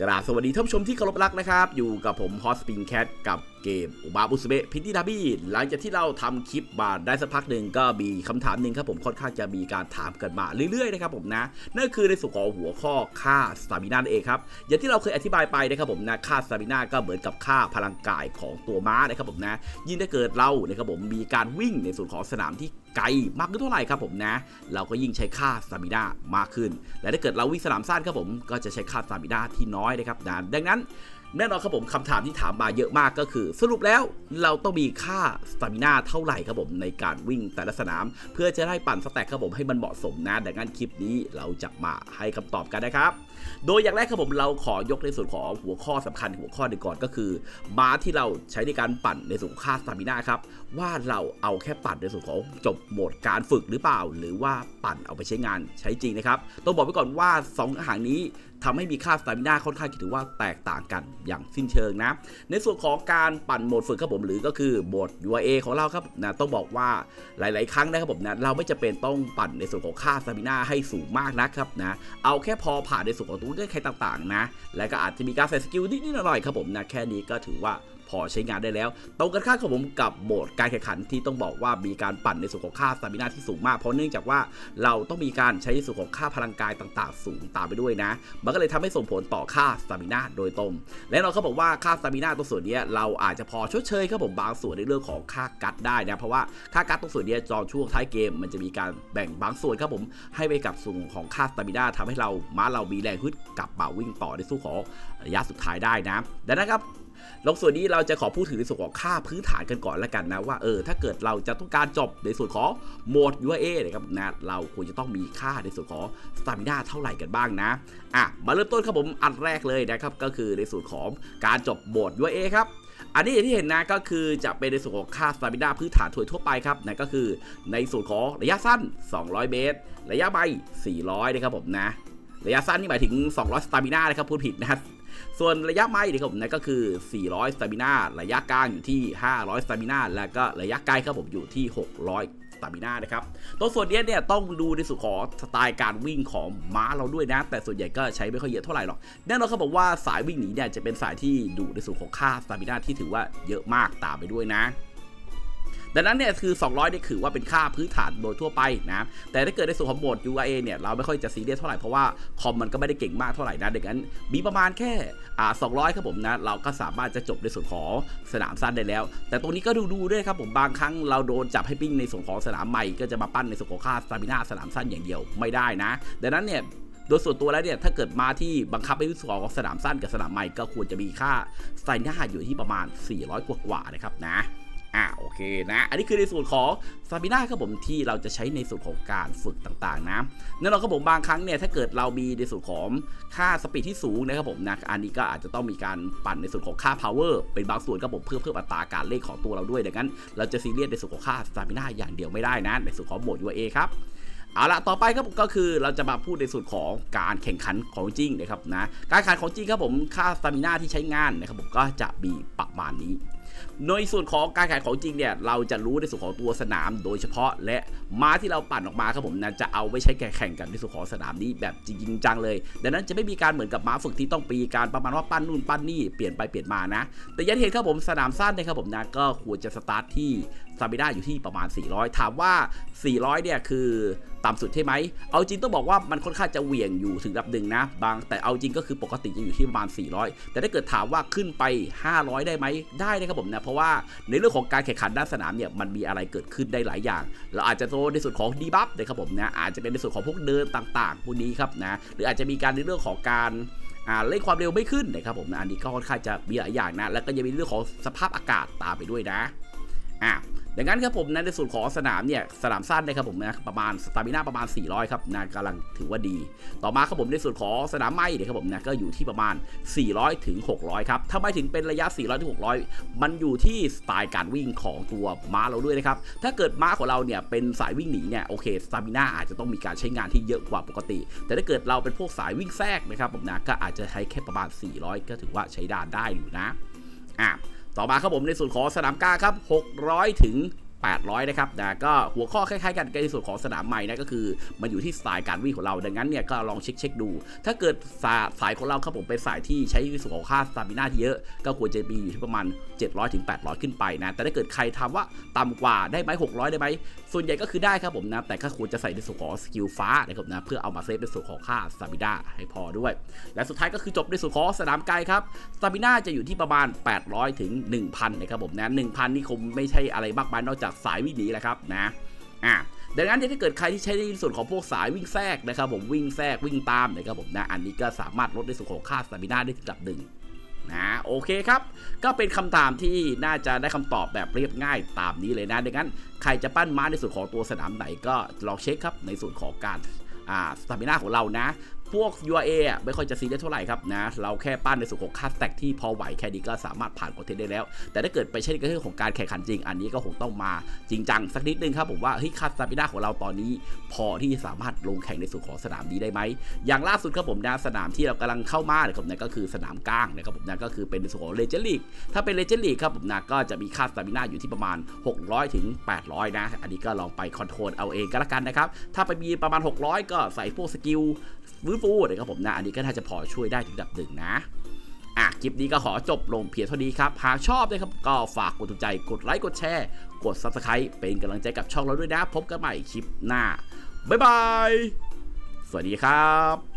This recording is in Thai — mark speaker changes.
Speaker 1: กราบสวัสดีท่านผู้ชมที่เคารพรักนะครับ อยู่กับผมฮอสปินแคทกับเกมอุบาบุสเบะพินตี้ดาบี้หลังจากที่เราทำคลิปมาได้สักพักหนึ่งก็มีคำถามหนึ่งครับผมค่อนข้างจะมีการถามกันมาเรื่อยๆนะครับผมนะนั่นคือในส่วนของหัวข้อค่าสตามินาเองครับอย่างที่เราเคยอธิบายไปนะครับผมนะค่าสตามินาก็เหมือนกับค่าพลังกายของตัวม้านะครับผมนะยิ่งถ้าเกิดเรานะครับผมมีการวิ่งในส่วนของสนามที่ ไกลมากขึ้นเท่าไหร่ครับผมนะ เราก็ยิ่งใช้ค่าสตามินามากขึ้น และถ้าเกิดเราวิ่งสนามสั้นครับผมก็จะใช้ค่าสตามินาที่น้อยนะครับนะดังนั้น แน่นอนครับผมคำถามที่ถามมาเยอะมากก็คือ สรุปแล้วเราต้องมีค่าสตามิน่าเท่าไหร่ครับผมในการวิ่งแต่ละสนาม เพื่อจะได้ปั่นสแต็กครับผมให้มันเหมาะสมนะดังนั้นคลิปนี้เราจะมาให้คำตอบกันนะครับ โดยอย่างแรกครับผมเราขอยกในส่วนของหัวข้อสำคัญหัวข้อหนึ่งก่อนก็คือ ม้าที่เราใช้ในการปั่นในส่วนของค่าสตามินาครับว่าเราเอาแค่ปั่นในส่วนของจบโหมดการฝึกหรือเปล่า หรือว่าปั่นเอาไปใช้งานใช้จริงนะครับต้องบอกไว้ก่อนว่า 2องอาหารนี้ทำให้มีค่าสตามิน่าค่อนข้างถือว่าแตกต่างกันอย่างสิ้นเชิงนะ ในส่วนของการปั่นโหมดฝึกครับผมหรือก็คือโหมด UA ของเราครับนะต้องบอกว่าหลาย ๆ ครั้งนะครับผมนะเราไม่จะเป็นต้องปั่นในส่วนของค่าสตามิน่าให้สูงมากนะครับนะเอาแค่พอผ่านในส่วนของตัวเงื่อนไขต่าง ๆ นะ และก็อาจจะมีการใส่สกิลนิด ๆ หน่อย ๆ ครับผมนะแค่นี้ก็ถือว่า พอใช้งานได้แล้วตรงกันข้ามกับผมกับโหมดการแข่งขันที่ต้องบอกว่ามีการปั่นในส่วนของค่าสตามินาที่สูงมากเพราะเนื่องจากว่าเราต้องมีการใช้ในส่วนของค่าพลังกายต่าง ๆ สูงตามไปด้วยนะ มันก็เลยทำให้ส่งผลต่อค่าสตามินาโดยตรงและเราเขาบอกว่าค่าสตามินาตรงส่วนนี้เราอาจจะพอชดเชยครับผมบางส่วนในเรื่องของค่ากัดได้นะเพราะว่าค่ากัดตรงส่วนนี้จอช่วงท้ายเกม มันจะมีการแบ่งบางส่วนครับผมให้ไปกับส่วนของค่าสตามินาทำให้เราม้าเรามีแรงฮึดกลับมาวิ่งต่อในสู้ของระยะสุดท้ายได้นะดังนั้นครับ ลงส่วนนี้เราจะขอพูดถึงในส่วนของค่าพื้นฐานกันก่อนล้วกันนะว่าเออถ้าเกิดเราจะต้องการจบในส่วนของโหมด UA นะครับนะเราควรจะต้องมีค่าในส่วนของสตามิน่าเท่าไหร่กันบ้างนะอะมาเริ่มต้นครับผมอันแรกเลยนะครับก็คือในส่วนของการจบโหมด UA ครับอันนี้อย่างที่เห็นนะก็คือจะเป็นในส่วนของค่าสตามิน่าพื้นฐานทั่วไปครับนะก็คือในส่วนของระยะสั้น 200 เมตร ระยะใบ 400 นะครับผมนะระยะสั้นนี่หมายถึง 200 สตามิน่านะครับพูดผิดนะครับ ส่วนระยะไม้ดีครับผมนะก็คือ 400สตามินาระยะกลางอยู่ที่ 500สตามินาแล้วก็ระยะไกลครับผมอยู่ที่ 600สตามินานะครับตัวส่วนนี้เนี่ยต้องดูในส่วนของสไตล์การวิ่งของม้าเราด้วยนะ แต่ส่วนใหญ่ก็ใช้ไม่ค่อยเยอะเท่าไหร่หรอกแน่นอนเขาบอกว่าสายวิ่งหนีเนี่ยจะเป็นสายที่ดูในส่วนของค่าสตามินาที่ถือว่าเยอะมากตามไปด้วยนะ ดังนั้นเนี่ยคือ 200เนี่ยคือว่าเป็นค่าพื้นฐานโดยทั่วไปนะแต่ถ้าเกิดในส่วนของโหมด URA เนี่ยเราไม่ค่อยจะซีเรียสเท่าไหร่เพราะว่าคอมมันก็ไม่ได้เก่งมากเท่าไหร่นะดังนั้นมีประมาณแค่อ่า200ครับผมนะเราก็สามารถจะจบในส่วนของสนามสั้นได้แล้ว แต่ตรงนี้ก็ดูดูด้วยครับผมบางครั้งเราโดนจับให้ปิ้งในส่วนของสนามใหม่ก็จะมาปั้นในส่วนของค่าสตามินาสนามสั้นอย่างเดียวไม่ได้นะ ดังนั้นเนี่ยโดยส่วนตัวแล้วเนี่ยถ้าเกิดมาที่บังคับให้รู้สึกของสนามสั้นกับสนามใหม่ก็ควรจะมีค่าไตน่าอยู่ที่ประมาณ 400 กว่าๆนะครับนะ อ่าโอเคนะ อันนี้คือในส่วนของซาบิน่าครับผมที่เราจะใช้ในส่วนของการฝึกต่างๆนะแน่นอนครับผมบางครั้งเนี่ยถ้าเกิดเรามีในส่วนของค่าสปีดที่สูงนะครับผมนะอันนี้ก็อาจจะต้องมีการปั่นในส่วนของค่า power เป็นบางส่วนครับผมเพื่อเพิ่มอัตราการเล่นของตัวเราด้วยดังนั้น เราจะซีเรียสในส่วนของค่าสตามิน่าอย่างเดียวไม่ได้นะในส่วนของโหมด UA ครับเอาละต่อไปครับก็คือเราจะมาพูดในส่วนของการแข่งขันของจริงนะครับนะการแข่งขันของจริงครับผมค่าสตามินาที่ใช้งานนะครับผมก็จะมีประมาณนี้ ในส่วนของการแข่งของจริงเนี่ยเราจะรู้ในส่วนของตัวสนามโดยเฉพาะและม้าที่เราปั่นออกมาครับผมนะจะเอาไว้ใช้แข่งกันในส่วนของสนามนี้แบบจริงจังเลย ดังนั้นจะไม่มีการเหมือนกับม้าฝึกที่ต้องปีการประมาณว่าปั้นนู่นปั้นนี่เปลี่ยนไปเปลี่ยนมานะ แต่ยันเห็นครับผมสนามสั้นนะครับผมนะก็ควรจะสตาร์ทที่สตามินาอยู่ที่ประมาณ 400 ถามว่า 400 เนี่ยคือ ต่ำสุดใช่ไหม เอาจริงต้องบอกว่ามันค่อนข้างจะเหวี่ยงอยู่ถึงระดับหนึ่งนะ บางแต่เอาจริงก็คือปกติจะอยู่ที่ประมาณ 400 แต่ถ้าเกิดถามว่าขึ้นไป 500 ได้ไหมได้นะครับผมนะ เพราะว่าในเรื่องของการแข่งขันด้านสนามเนี่ยมันมีอะไรเกิดขึ้นได้หลายอย่าง เราอาจจะโดนในส่วนของดีบัฟนะครับผมนะอาจจะเป็นในส่วนของพวกเดินต่างๆพวกนี้ครับนะหรืออาจจะมีการในเรื่องของการอ่าเล่นความเร็วไม่ขึ้นนะครับผมนะอันนี้ก็ค่อนข้างจะมีหลายอย่างนะ แล้วก็ยังมีเรื่องของสภาพอากาศตามไปด้วยนะ อะดังนั้นครับผมนะในส่วนของสนามเนี่ยสนามสั้นนะครับผมนะประมาณสตามิน่าประมาณ 400 ครับนะกำลังถือว่าดี ต่อมาครับผมในส่วนของสนามไม้เนี่ยครับผมนะก็อยู่ที่ประมาณ 400 ถึง 600 ครับทำไมถึงเป็นระยะ 400 ถึง 600 มันอยู่ที่สไตล์การวิ่งของตัวม้าเราด้วยนะครับ ถ้าเกิดม้าของเราเนี่ยเป็นสายวิ่งหนีเนี่ยโอเคสตามิน่าอาจจะต้องมีการใช้งานที่เยอะกว่าปกติ แต่ถ้าเกิดเราเป็นพวกสายวิ่งแทรกนะครับผมนะก็อาจจะใช้แค่ประมาณ 400 ก็ถือว่าใช้ดานได้อยู่นะอะ ต่อมาครับผมในส่วนของสนามกลาครับ 600 ถึง 800 นะครับนะก็หัวข้อคล้ายๆกันในส่วนของสนามใหม่นะก็คือ มันอยู่ที่สายการวิ่งของเรา ดังนั้นเนี่ยก็ลองเช็คๆดู ถ้าเกิดสาสายของเราครับผมเป็นสายที่ใช้ในส่วนของค่าสตามิน่าที่เยอะ ก็ควรจะมีอยู่ที่ประมาณ 700ถึง800 ขึ้นไปนะ แต่ถ้าเกิดใครทำว่าต่ำกว่าได้ไหม600 ได้ไหม ส่วนใหญ่ก็คือได้ครับผมนะ แต่ก็ควรจะใส่ในส่วนของสกิลฟ้านะครับนะเพื่อเอามาเซฟในส่วนของค่าสตามิน่าให้พอด้วย และสุดท้ายก็คือจบในส่วนของสนามไกลครับสตามิน่าจะอยู่ที่ประมาณ 800ถึง1,000นะครับผมนะ1,000นี่คงไม่ใช่อะไรมากมายนอกจากสายวิ่งหนีแหละครับนะอะดังนั้นถ้าเกิดใครที่ใช้ในส่วนของพวกสายวิ่งแทรกนะครับผมวิ่งแทรกวิ่งตามนะครับผมนะอันนี้ก็สามารถลดในส่วนของค่าสตามิน่าได้ระดับหนึ่งนะโอเคครับ ก็เป็นคำถามที่น่าจะได้คำตอบแบบเรียบง่ายตามนี้เลยนะดังนั้นใครจะปั้นม้าในส่วนของตัวสนามไหนก็ลองเช็คครับในส่วนของการอ่าสตามิน่าของเรานะพวก URA อะไม่ค่อยจะซีเรียสเท่าไหร่ครับนะ เราแค่ปั้นในส่วนของค่าสแต็กที่พอไหวแค่นี้ก็สามารถผ่านคอนเทนต์ได้แล้ว แต่ถ้าเกิดไปใช้ในเรื่องของการแข่งขันจริง อันนี้ก็คงต้องมาจริงจังสักนิดนึงครับผมว่าเฮ้ยค่าสตามิน่าของเราตอนนี้ พอที่จะสามารถลงแข่งในส่วนของสนามนี้ได้ไหม อย่างล่าสุดครับผมนะสนามที่เรากำลังเข้ามาเนี่ยครับนะก็คือสนามกลางนะครับผมนะก็คือเป็นในส่วนของเลเจนด์ลีกถ้าเป็นเลเจนด์ลีกครับผมนะก็จะมีค่าสตามิน่าอยู่ที่ประมาณ 600ถึง800 นะ อันนี้ก็ลองไปคอนโทรลเอาเองก็แล้วกันนะครับถ้าไปมีประมาณ 600 ก็ใส่พวกสกิล ฟื้นฟูนะครับผมนะอันนี้ก็น่าจะพอช่วยได้ถึงระดับหนึ่งนะอะคลิปนี้ก็ขอจบลงเพียงเท่านี้ครับ หากชอบนะครับก็ฝากกดถูกใจกดไลค์กดแชร์ กด Subscribe เป็นกำลังใจกับช่องเราด้วยนะ พบกันใหม่คลิปหน้า บ๊ายบาย สวัสดีครับ